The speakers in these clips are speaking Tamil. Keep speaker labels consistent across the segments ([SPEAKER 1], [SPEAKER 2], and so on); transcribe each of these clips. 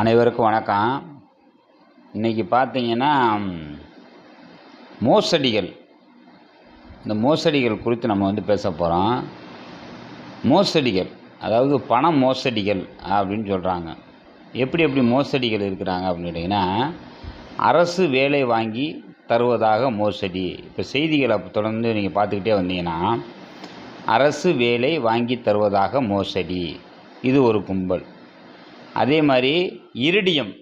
[SPEAKER 1] அனைவருக்கும் வணக்கம். இன்றைக்கி பார்த்தீங்கன்னா மோசடிகள். இந்த மோசடிகள் குறித்து நம்ம வந்து பேச போகிறோம் மோசடிகள் அதாவது பண மோசடிகள் அப்படின்னு சொல்கிறாங்க எப்படி எப்படி மோசடிகள் இருக்கிறாங்க அப்படின்னு கேட்டிங்கன்னா அரசு வேலை வாங்கி தருவதாக மோசடி. இப்போ செய்திகளை தொடர்ந்து நீங்கள் பார்த்துக்கிட்டே வந்தீங்கன்னா அரசு வேலை வாங்கி தருவதாக மோசடி. இது ஒரு கும்பல். அதே மாதிரி இருடியம்.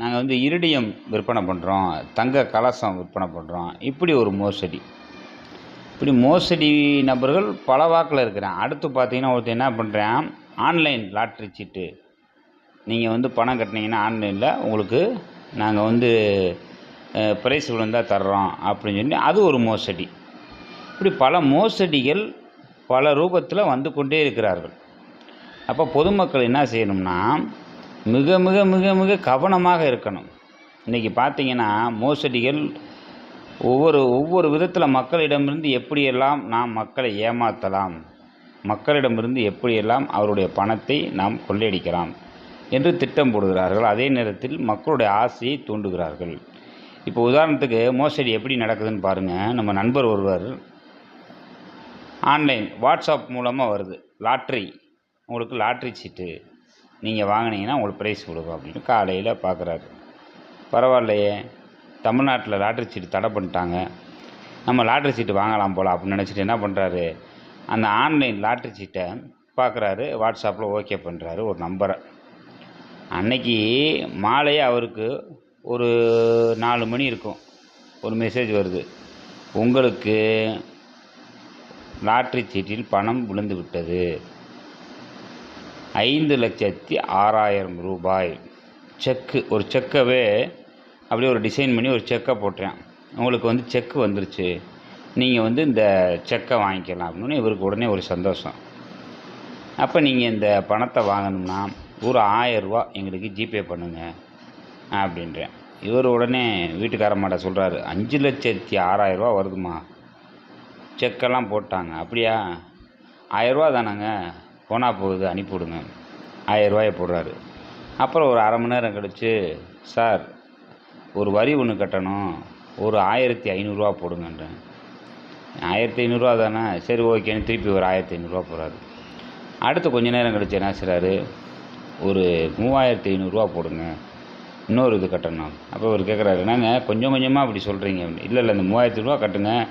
[SPEAKER 1] நாங்கள் வந்து இருடியம் விற்பனை பண்ணுறோம் தங்க கலசம் விற்பனை பண்ணுறோம் இப்படி ஒரு மோசடி. இப்படி மோசடி நபர்கள் பல வாக்கில் இருக்கிறான் அடுத்து பார்த்தீங்கன்னா ஒருத்தர் என்ன பண்ணுறான் ஆன்லைன் லாட்ரி சீட்டு. நீங்கள் வந்து பணம் கட்டினீங்கன்னா ஆன்லைனில் உங்களுக்கு நாங்கள் வந்து ப்ரைஸ் விழுந்தால் தர்றோம் அப்படின்னு சொல்லி அது ஒரு மோசடி. இப்படி பல மோசடிகள் பல ரூபத்தில் வந்து கொண்டே இருக்கிறார்கள். அப்போ பொதுமக்கள் என்ன செய்யணும்னா மிக மிக மிக மிக கவனமாக இருக்கணும். இன்றைக்கி பார்த்தீங்கன்னா மோசடிகள் ஒவ்வொரு ஒவ்வொரு விதத்தில் மக்களிடமிருந்து எப்படியெல்லாம் நாம் மக்களை ஏமாற்றலாம் மக்களிடமிருந்து எப்படியெல்லாம் அவருடைய பணத்தை நாம் கொள்ளையடிக்கலாம் என்று திட்டம் போடுகிறார்கள். அதே நேரத்தில் மக்களுடைய ஆசையை தூண்டுகிறார்கள். இப்போ உதாரணத்துக்கு மோசடி எப்படி நடக்குதுன்னு பாருங்கள் நம்ம நண்பர் ஒருவர் ஆன்லைன் வாட்ஸ்அப் மூலமாக வருது. லாட்ரி உங்களுக்கு லாட்ரி சீட்டு. நீங்கள் வாங்கினீங்கன்னா உங்களுக்கு ப்ரைஸ் கொடுக்கும் அப்படின்னு காலையில் பார்க்குறாரு பரவாயில்லையே தமிழ்நாட்டில் லாட்ரி சீட்டு தடை பண்ணிட்டாங்க. நம்ம லாட்ரி சீட்டு வாங்கலாம் போல் அப்படின்னு நினச்சிட்டு என்ன பண்ணுறாரு அந்த ஆன்லைன் லாட்ரி சீட்டை பார்க்குறாரு வாட்ஸ்அப்பில் ஓகே பண்ணுறாரு ஒரு நம்பரை. அன்னைக்கு மாலையே அவருக்கு ஒரு நாலு மணி இருக்கும். ஒரு மெசேஜ் வருது. உங்களுக்கு லாட்ரி சீட்டில் பணம் விழுந்து விட்டது. ஐந்து லட்சத்தி ஆறாயிரம் ரூபாய். செக்கு ஒரு செக்கவே அப்படியே ஒரு டிசைன் பண்ணி ஒரு செக்கை போட்டேன் உங்களுக்கு வந்து செக்கு வந்துருச்சு. நீங்கள் வந்து இந்த செக்கை வாங்கிக்கலாம் அப்படின்னு இவருக்கு உடனே ஒரு சந்தோஷம். அப்போ நீங்கள் இந்த பணத்தை வாங்கணும்னா ஒரு ஆயரூவா எங்களுக்கு ஜிபே பண்ணுங்கள் அப்படின்றேன். இவர் உடனே வீட்டுக்காரம்மாட்ட சொல்கிறாரு அஞ்சு லட்சத்தி ஆறாயிரரூவா வருதுமா செக்கெல்லாம் போட்டாங்க. அப்படியா? ஆயரூவா தானேங்க? போனால் போகுது அனுப்பிவிடுங்க. ஆயரூவாயை போடுறாரு. அப்புறம் ஒரு அரை மணி நேரம் கழித்து சார் ஒரு வரி ஒன்று கட்டணும். ஒரு ஆயிரத்தி ஐநூறுரூவா போடுங்கன்றேன். ஆயிரத்தி ஐநூறுரூவா தானே? சரி ஓகேன்னு திருப்பி ஒரு ஆயிரத்தி ஐநூறுரூவா போகிறாரு அடுத்து கொஞ்ச நேரம் கழிச்சு என்ன செய்கிறாரு ஒரு மூவாயிரத்தி ஐநூறுரூவா போடுங்க. இன்னொரு இது கட்டணும். அப்போ அவர் கேட்குறாரு என்னங்க கொஞ்சம் கொஞ்சமாக அப்படி சொல்கிறீங்க இல்லை இல்லை இந்த மூவாயிரத்தி ரூபா கட்டுங்க.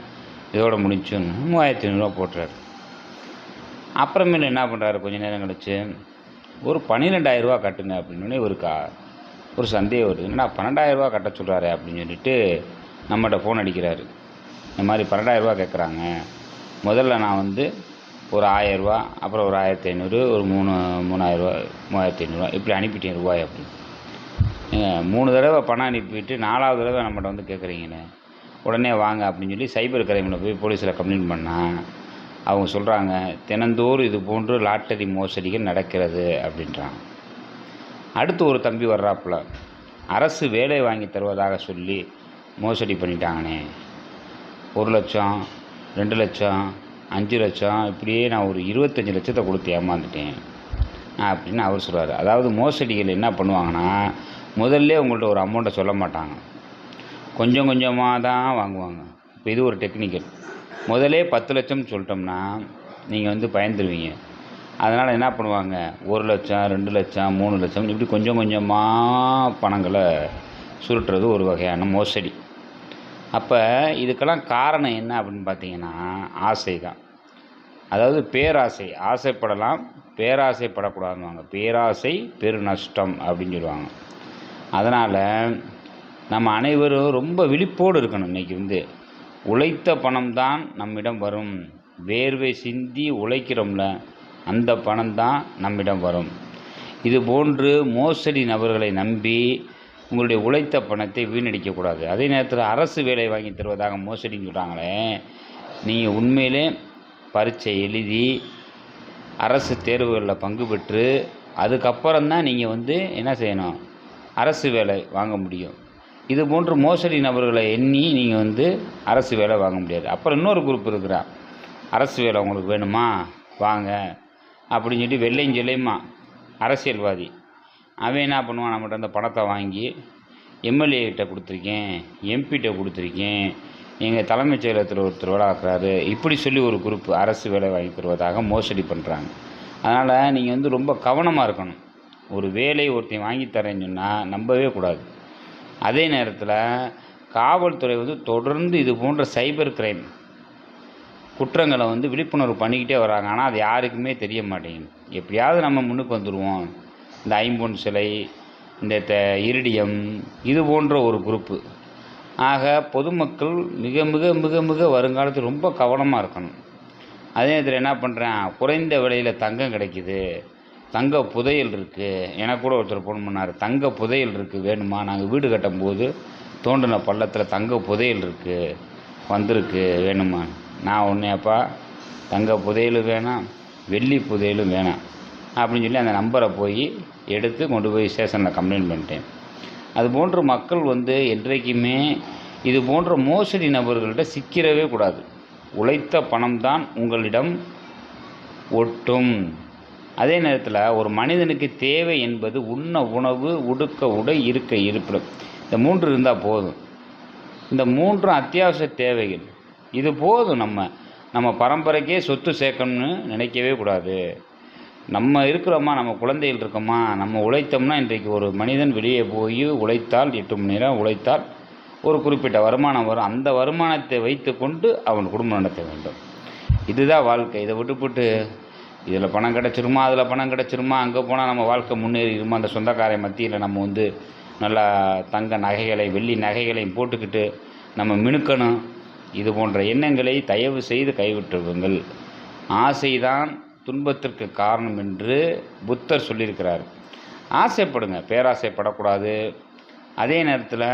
[SPEAKER 1] இதோட முடிச்சுன்னு மூவாயிரத்தி ஐநூறுரூவா போட்டுறாரு அப்புறமேல என்ன பண்ணுறாரு கொஞ்ச நேரம் கழிச்சு ஒரு பன்னிரெண்டாயிரரூவா கட்டுங்க அப்படின்னு இவருக்கா ஒரு சந்தேகம் வருது. என்னடா பன்னெண்டாயிரரூவா கட்ட சொல்கிறாரு அப்படின்னு சொல்லிட்டு நம்மகிட்ட ஃபோன் அடிக்கிறாரு. இந்த மாதிரி பன்னெண்டாயிரரூவா கேட்குறாங்க முதல்ல நான் வந்து ஒரு ஆயரூவா அப்புறம் ஒரு ஆயிரத்தி ஐநூறு ஒரு மூணு மூணாயிரரூவா மூவாயிரத்தி ஐநூறுரூவா இப்படி அனுப்பிட்டேன் ரூபாய் அப்படின்னு. மூணு தடவை பணம் அனுப்பிட்டு நாலாவது தடவை நம்மகிட்ட வந்து கேட்குறீங்கன்னு உடனே வாங்க அப்படின்னு சொல்லி சைபர் கிரைமில் போய் போலீஸில் கம்ப்ளைண்ட் பண்ணால் அவங்க சொல்கிறாங்க தினந்தோறும் இது போன்று லாட்டரி மோசடிகள் நடக்கிறது அப்படின்றாங்க. அடுத்து ஒரு தம்பி வர்றாப்புல அரசு வேலை வாங்கி தருவதாக சொல்லி மோசடி பண்ணிட்டாங்கண்ணே ஒரு லட்சம் ரெண்டு லட்சம் அஞ்சு லட்சம் இப்படியே நான் ஒரு இருபத்தஞ்சி லட்சத்தை கொடுத்து ஏமாந்துட்டேன். அப்படின்னு அவர் சொல்கிறார் அதாவது மோசடிகள் என்ன பண்ணுவாங்கன்னா முதல்ல உங்கள்கிட்ட ஒரு அமௌண்ட்டை சொல்ல மாட்டாங்க. கொஞ்சம் கொஞ்சமாக தான் வாங்குவாங்க. இப்போ இது ஒரு டெக்னிக்கல் முதலே பத்து லட்சம் சொல்லிட்டோம்னா நீங்கள் வந்து பயந்துருவீங்க. அதனால் என்ன பண்ணுவாங்க? ஒரு லட்சம் ரெண்டு லட்சம் மூணு லட்சம் இப்படி கொஞ்சம் கொஞ்சமாக பணங்களை சுருட்டுறது ஒரு வகையான மோசடி. அப்போ இதுக்கெல்லாம் காரணம் என்ன அப்படின்னு பார்த்தீங்கன்னா ஆசை தான் அதாவது பேராசை. ஆசைப்படலாம் பேராசைப்படக்கூடாதுவாங்க பேராசை பெரு நஷ்டம் அப்படின்னு சொல்லுவாங்க. அதனால் நம்ம அனைவரும் ரொம்ப விழிப்போடு இருக்கணும் இன்றைக்கி வந்து. உழைத்த பணம் தான் நம்மிடம் வரும். வேர்வை சிந்தி உழைக்கிறோம்ல அந்த பணம் தான் நம்மிடம் வரும். இது போன்று மோசடி நபர்களை நம்பி உங்களுடைய உழைத்த பணத்தை வீணடிக்கக்கூடாது அதே நேரத்தில் அரசு வேலை வாங்கி தருவதாக மோசடின்னு சொல்கிறாங்களே நீங்கள் உண்மையிலே பரீட்சை எழுதி அரசு தேர்வுகளில் பங்கு பெற்று அதுக்கப்புறம் தான் நீங்கள் வந்து என்ன செய்யணும்? அரசு வேலை வாங்க முடியும். இது போன்று மோசடி நபர்களை எண்ணி நீங்கள் வந்து அரசு வேலை வாங்க முடியாது. அப்புறம் இன்னொரு குரூப் இருக்கிறான் அரசு வேலை உங்களுக்கு வேணுமா? வாங்க. அப்படின்னு சொல்லி வெள்ளையும் சொல்லையுமா அரசியல்வாதி. அவன் என்ன பண்ணுவான்? நம்மகிட்ட அந்த பணத்தை வாங்கி எம்எல்ஏகிட்ட கொடுத்துருக்கேன். எம்பிகிட்ட கொடுத்துருக்கேன். எங்கள் தலைமைச் செயலகத்தில் ஒருத்தர் வேலை ஆக்குறாரு இப்படி சொல்லி ஒரு குரூப் அரசு வேலை வாங்கி தருவதாக மோசடி பண்ணுறாங்க அதனால் நீங்கள் வந்து ரொம்ப கவனமாக இருக்கணும். ஒரு வேலை ஒருத்தன் வாங்கி தரேன்னு சொன்னால் நம்பவே கூடாது. அதே நேரத்தில் காவல்துறை வந்து தொடர்ந்து இது போன்ற சைபர் கிரைம் குற்றங்களை வந்து விழிப்புணர்வு பண்ணிக்கிட்டே வராங்க. ஆனால் அது யாருக்குமே தெரிய மாட்டேங்குது. எப்படியாவது நம்ம முன்னுக்கு வந்துடுவோம் இந்த ஐம்பொன் சிலை இந்த த இருடியம் இது போன்ற ஒரு குரூப்பு ஆக பொதுமக்கள் மிக மிக மிக மிக வருங்காலத்தில் ரொம்ப கவனமாக இருக்கணும். அதே நேரத்தில் என்ன பண்ணுறேன் குறைந்த விலையில் தங்கம் கிடைக்கிது. தங்க புதையல் இருக்குது எனக்கு கூட ஒருத்தர் ஃபோன் பண்ணார். தங்க புதையல் இருக்குது வேணுமா? நாங்கள் வீடு கட்டும்போது தோண்டின பள்ளத்தில் தங்க புதையல் இருக்குது வந்திருக்கு வேணுமா? நான் ஒன்றேப்பா தங்க புதையலும் வேணாம் வெள்ளி புதையலும் வேணாம். அப்படின்னு சொல்லி அந்த நம்பரை போய் எடுத்து கொண்டு போய் ஸ்டேஷனில் கம்ப்ளைண்ட் பண்ணிட்டேன். அது போன்ற மக்கள் வந்து என்றைக்குமே இது போன்ற மோசடி நபர்கள்ட்ட சிக்கிறவே கூடாது. உழைத்த பணம்தான் உங்களிடம் ஒட்டும். அதே நேரத்தில் ஒரு மனிதனுக்கு தேவை என்பது உண்ண உணவு உடுக்க உடை இருக்க இருப்பிடம் இந்த மூன்று இருந்தால் போதும். இந்த மூன்றும் அத்தியாவசிய தேவைகள். இது போதும் நம்ம நம்ம பரம்பரைக்கே சொத்து சேர்க்கணும்னு நினைக்கவே கூடாது. நம்ம இருக்கிறோமா நம்ம குழந்தைகள் இருக்கோமா நம்ம உழைத்தோம்னா இன்றைக்கு ஒரு மனிதன் வெளியே போய் உழைத்தால் எட்டு மணி நேரம் உழைத்தால் ஒரு குறிப்பிட்ட வருமானம் வரும். அந்த வருமானத்தை வைத்துக்கொண்டு அவன் குடும்பம் நடத்த வேண்டும். இதுதான் வாழ்க்கை. இதை விட்டுப்பட்டு இதில் பணம் கிடச்சிருமா அதில் பணம் கிடச்சிருமா அங்கே போனால் நம்ம வாழ்க்கை முன்னேறிடுமா? அந்த சொந்தக்காரை மத்தியில் நம்ம வந்து நல்லா தங்க நகைகளை வெள்ளி நகைகளையும் போட்டுக்கிட்டு நம்ம மினுக்கணும். இது போன்ற எண்ணங்களை தயவு செய்து கைவிட்டுருங்கள். ஆசைதான் துன்பத்திற்கு காரணம் என்று புத்தர் சொல்லியிருக்கிறார். ஆசைப்படுங்க பேராசைப்படக்கூடாது. அதே நேரத்தில்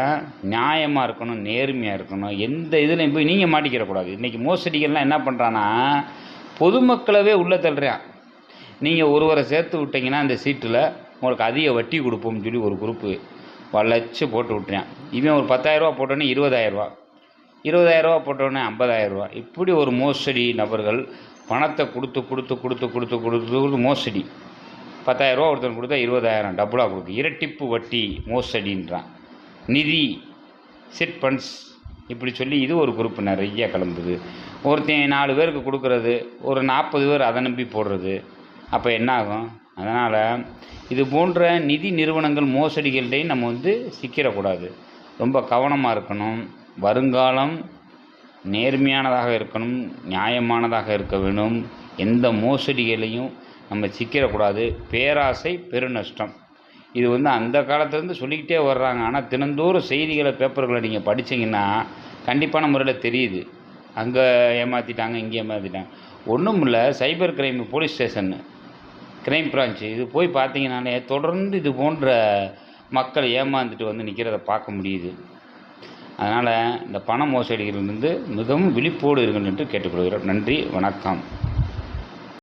[SPEAKER 1] நியாயமாக இருக்கணும் நேர்மையாக இருக்கணும். எந்த இதுலையும் போய் நீங்கள் மாட்டிக்கிறக்கூடாது. இன்றைக்கி மோசடிகள்லாம் என்ன பண்ணுறான்னா பொதுமக்களவே உள்ளே தள்ளுறான். நீங்கள் ஒருவரை சேர்த்து விட்டீங்கன்னா அந்த சீட்டில் உங்களுக்கு அதிக வட்டி கொடுப்போம்னு சொல்லி ஒரு குரூப்பு வளைச்சு போட்டு விட்டுறான். இவன் ஒரு பத்தாயிரரூவா போட்டோன்னே இருபதாயிரரூவா இருபதாயிரரூவா போட்டோன்னே ஐம்பதாயிரரூவா இப்படி ஒரு மோசடி நபர்கள் பணத்தை கொடுத்து கொடுத்து கொடுத்து கொடுத்து கொடுத்து கொடுத்து மோசடி. பத்தாயிரரூவா ஒருத்தன் கொடுத்தா இருபதாயிரம் டபுளாக கொடுக்கு. இரட்டிப்பு வட்டி மோசடின்றான். நிதி சிட் ஃபண்ட்ஸ் இப்படி சொல்லி இது ஒரு குரூப் நிறைய கிளம்புது. ஒருத்தன் நாலு பேருக்கு கொடுக்கறது ஒரு நாற்பது பேர் அதை நம்பி போடுறது. அப்போ என்ன ஆகும் அதனால் இது போன்ற நிதி நிறுவனங்கள் மோசடிகள்டையும் நம்ம வந்து சிக்கிடக்கூடாது. ரொம்ப கவனமாக இருக்கணும். வருங்காலம் நேர்மையானதாக இருக்கணும் நியாயமானதாக இருக்க வேண்டும் எந்த மோசடிகளையும் நம்ம சிக்கிடக்கூடாது. பேராசை பெருநஷ்டம். இது வந்து அந்த காலத்துலேருந்து சொல்லிக்கிட்டே வர்றாங்க. ஆனால் தினந்தோறும் செய்திகளை பேப்பர்களை நீங்கள் படிச்சீங்கன்னா கண்டிப்பான முறையில் தெரியுது. அங்கே ஏமாற்றிட்டாங்க இங்கே ஏமாற்றிட்டாங்க ஒன்றும் இல்லை cyber crime police station crime branch இது போய் பார்த்தீங்கன்னாலே தொடர்ந்து இது போன்ற மக்கள் ஏமாந்துட்டு வந்து நிற்கிறத பார்க்க முடியுது. அதனால் இந்த பண மோசடிகளிலிருந்து மிகவும் விழிப்போடு இருங்கள் என்று கேட்டுக்கொள்கிறோம். நன்றி வணக்கம்.